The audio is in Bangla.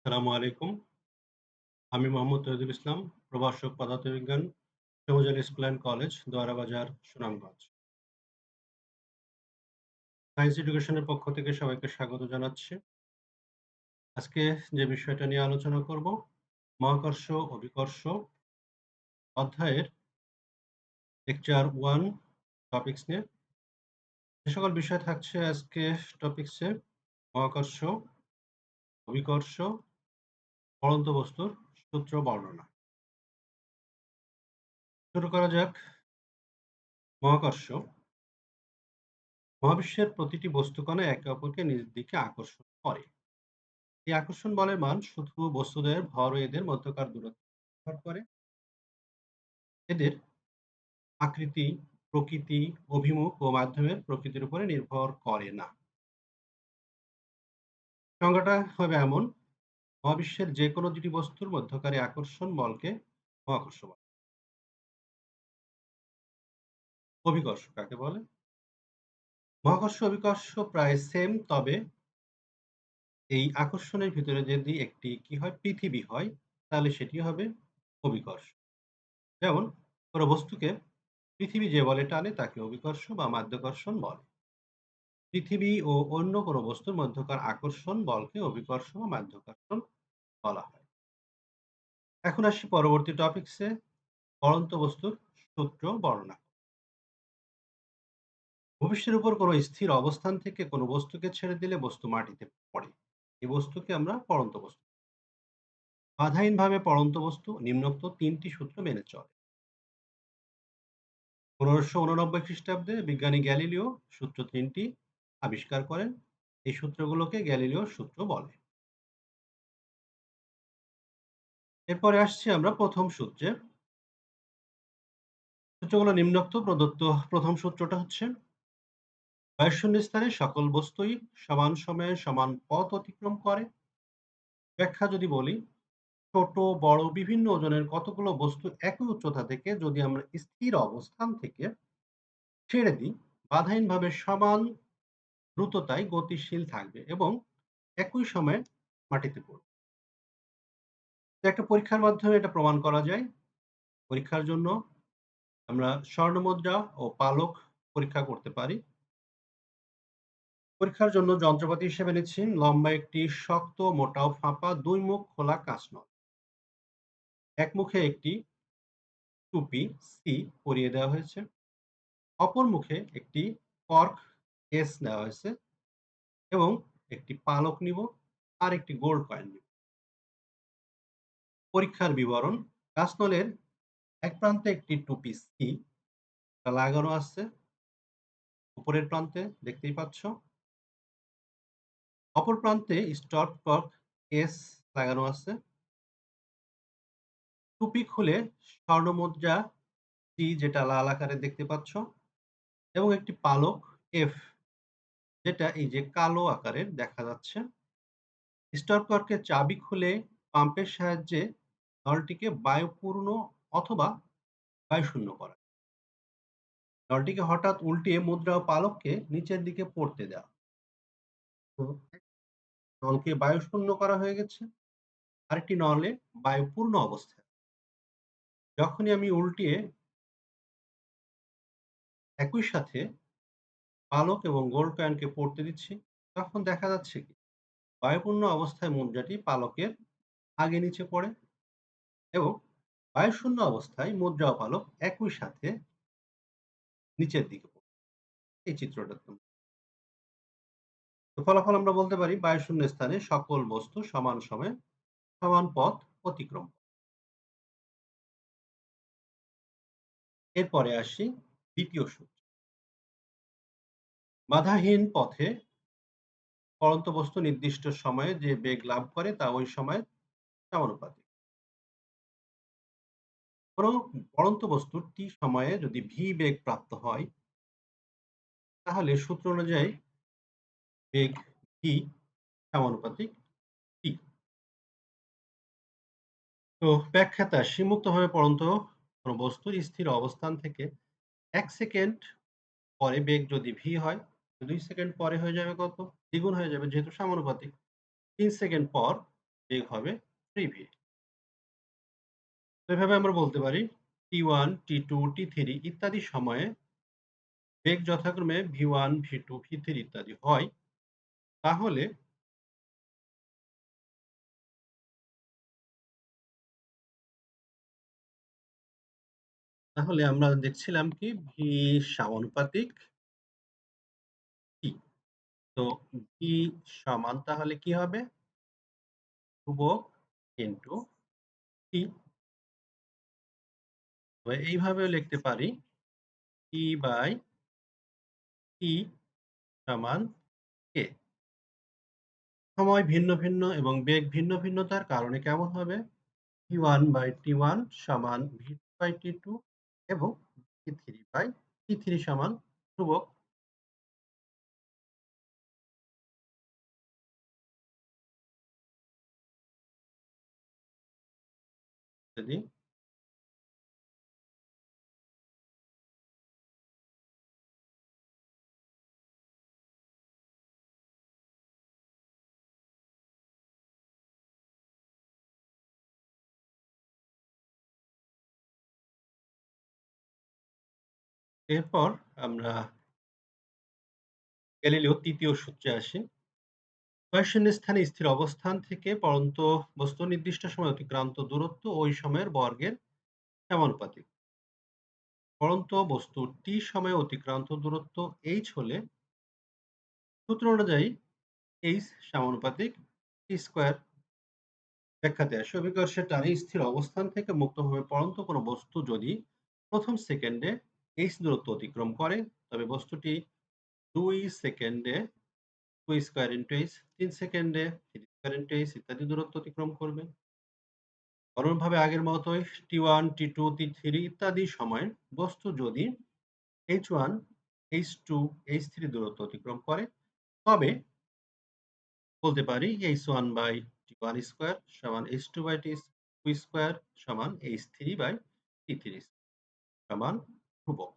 আসসালামু আলাইকুম। আমি মোহাম্মদ তৌহিদুল ইসলাম, প্রভাষক পদার্থবিজ্ঞান, Sabujali school and college, Doarabazar, Sunamganj. Science এডুকেশনের পক্ষ থেকে সবাইকে স্বাগত জানাচ্ছি। আজকে যে বিষয়টা নিয়ে আলোচনা করব, মহাকর্ষ অভিকর্ষ অধ্যায়ের লেকচার 1 টপিকস নিয়ে। যে সকল বিষয় থাকছে আজকে টপিক্সে মহাকর্ষ, অভিকর্ষ, পড়ন্ত বস্তুর সূত্র বর্ণনা। শুরু করা যাক। মহাকর্ষ মহাবিশ্বের প্রতিটি বস্তুকণা একে অপরকে নিজ দিকে আকর্ষণ করে। এই আকর্ষণ বলের মান শুধু বস্তুদের ভর এদের মধ্যকার দূরত্ব নির্ভর করে। এদের আকৃতি, প্রকৃতি, অভিমুখ ও মাধ্যমের প্রকৃতির উপরে নির্ভর করে না। সংজ্ঞাটা হবে এমন, মহাবিশ্বের যে কোনো দুটি বস্তুর মধ্যকার আকর্ষণ, বলকে মহাকর্ষ বলে। অভিকর্ষ কাকে বলে? মহাকর্ষ, অভিকর্ষ প্রায় সেম তবে এই আকর্ষণের ভিতরে যদি একটি কি হয় পৃথিবী হয়, তাহলে সেটি হবে অভিকর্ষ। যেমন কোনো বস্তুকে পৃথিবী যে বলে টানে, তাকে অভিকর্ষ বা মাধ্যাকর্ষণ বলে। পৃথিবী ও অন্য কোনো বস্তুর মধ্যকার আকর্ষণ বলকে অভিকর্ষ বা মাধ্যাকর্ষণ বলা হয়। এখন আসি পরবর্তী টপিকসে পড়ন্ত বস্তুর সূত্র বর্ণনা। ভবিষ্যের উপর কোনো স্থির অবস্থান থেকে কোনো বস্তুকে ছেড়ে দিলে বস্তু মাটিতে পড়ে। এই বস্তুকে আমরা পড়ন্ত বস্তু বাধাহীনভাবে পড়ন্ত বস্তু নিম্নোক্ত তিনটি সূত্র মেনে চলে। পনেরোশো উননব্বই খ্রিস্টাব্দে বিজ্ঞানী গ্যালিলিও সূত্র তিনটি আবিষ্কার করেন, এই সূত্রগুলোকে গ্যালিলিও সূত্র বলে। এরপরে আসছি আমরা প্রথম সূত্রে। সূত্রগুলো নিম্নোক্ত প্রদত্ত প্রথম সূত্রটা হচ্ছে, বায়ুশূন্য স্থানে সকল বস্তুই সমান সময়ে সমান পথ অতিক্রম করে। ব্যাখ্যা যদি বলি, ছোট, বড়, বিভিন্ন ওজনের কতগুলো বস্তু একই উচ্চতা থেকে যদি আমরা স্থির অবস্থান থেকে ছেড়ে দিই, বাধাহীনভাবে সমান দ্রুততায় গতিশীল থাকবে এবং একই সময়ে মাটিতে পড়বে। একটা পরীক্ষার মাধ্যমে এটা প্রমাণ করা যায়। পরীক্ষার জন্য আমরা স্বর্ণমুদ্রা ও পালক পরীক্ষা করতে পারি। পরীক্ষার জন্য যন্ত্রপাতি হিসেবে নিচ্ছি। লম্বা একটি, শক্ত, মোটা ও ফাঁপা দুই মুখ খোলা কাঁচনল এক মুখে একটি টুপি সি পরিয়ে দেওয়া হয়েছে। অপর মুখে একটি কর্ক এস দেওয়া হয়েছে এবং একটি পালক নিব, আর একটি গোল্ড কয়েন নিব। পরীক্ষার বিবরণ কাঁচনলের এক প্রান্তে একটি টুপি সি লাগানো আছে। উপরের প্রান্তে দেখতেই পাচ্ছ। অপর প্রান্তে স্টপ কক এস লাগানো আছে। টুপি খুলে স্বর্ণমুদ্রা, টি যেটা লাল আকারে দেখতে পাচ্ছ, এবং একটি পালক এফ যেটা এই যে কালো আকারের দেখা যাচ্ছে। স্টপ কর্কে চাবি খুলে পাম্পের সাহায্যে নলটিকে বায়ুপূর্ণ অথবা বায়ুশূন্য করা। নলটিকে হঠাৎ উল্টিয়ে মুদ্রা ও পালককে নিচের দিকে পড়তে দেওয়া। নলকে বায়ুশূন্য করা হয়ে গেছে। আরেকটি নলে বায়ুপূর্ণ অবস্থায়। যখনই আমি উল্টিয়ে একই সাথে পালক এবং গোল্ড কয়েনকে পড়তে দিচ্ছি, তখন দেখা যাচ্ছে কি, বায়ুপূর্ণ অবস্থায় মুদ্রাটি পালকের আগে নিচে পড়ে এবং বায়ুশূন্য অবস্থায় মুদ্রা ও পালক একই সাথে নিচের দিকে পড়ে। এই চিত্রটা ফলাফল আমরা বলতে পারি, বায়ুশূন্য স্থানে সকল বস্তু সমান সময়ে সমান পথ অতিক্রম এরপরে আসি দ্বিতীয় সূত্র। বাধাহীন পথে পরন্ত বস্তু নির্দিষ্ট সময়ে যে বেগ লাভ করে তা ওই সময় সমানুপাতিক। পরন্ত বস্তুর টি সময়ে যদি ভি বেগ প্রাপ্ত হয়, তাহলে সূত্র অনুযায়ী বেগ ভি সমানুপাতিক টি তো ব্যাখ্যাতা সীমুক্তভাবে পরন্ত কোনো বস্তুর স্থির অবস্থান থেকে এক সেকেন্ড পরে বেগ যদি ভি হয় দুই সেকেন্ড পরে হয়ে যাবে কত? দ্বিগুণ হয়ে যাবে যেহেতু সমানুপাতিক। তিন সেকেন্ড পর বেগ হবে 3v তো এভাবে আমরা বলতে পারি t1, t2, t3 ইত্যাদি সময়ে বেগ যথাক্রমে v1, v2, v3 ইত্যাদি হয়। তাহলে তাহলে আমরা দেখছিলাম কি? ভি সমানুপাতিক তো v সমান তাহলে কি হবে? ধ্রুবক ইন্টু তো এইভাবেও লিখতে পারি, t বাই t সমান k সময় ভিন্ন ভিন্ন এবং বেগ ভিন্ন ভিন্নতার কারণে কেমন হবে? T one by t one সমান v2 বাই টি টু এবং t3 বাই t3 সমান ধ্রুবক যদি এরপর আমরা গ্যালিলিও তৃতীয় সূত্রে আসি। কয়েকশূন্য স্থানে স্থির অবস্থান থেকে পরন্ত বস্তু নির্দিষ্ট সময় অতিক্রান্ত দূরত্ব ওই সময়ের বর্গের সমানুপাতিক। পরন্ত বস্তু টি সময়ে অতিক্রান্ত দূরত্ব এইচ হলে সূত্র অনুযায়ী এইচ সমানুপাতিক টি স্কোয়ার ব্যাখ্যাতে আসে অভিকর্ষের টানে স্থির অবস্থান থেকে মুক্তভাবে পরন্ত কোনো বস্তু যদি প্রথম সেকেন্ডে এইচ দূরত্ব অতিক্রম করে, তবে বস্তুটি দুই সেকেন্ডে টু স্কোয়ার ইন্টু এইচ তিন সেকেন্ডে থ্রি স্কোয়ার ইন্টু এইচ ইত্যাদি দূরত্ব অতিক্রম করবে। অনুরূপভাবে আগের মতোই t one t two t three ইত্যাদি সময় বস্তু যদি h one h two h three দূরত্ব অতিক্রম করে, তবে বলতে পারি h one by t one square সমান h two by t two square সমান h three by t three সমান ধ্রুবক।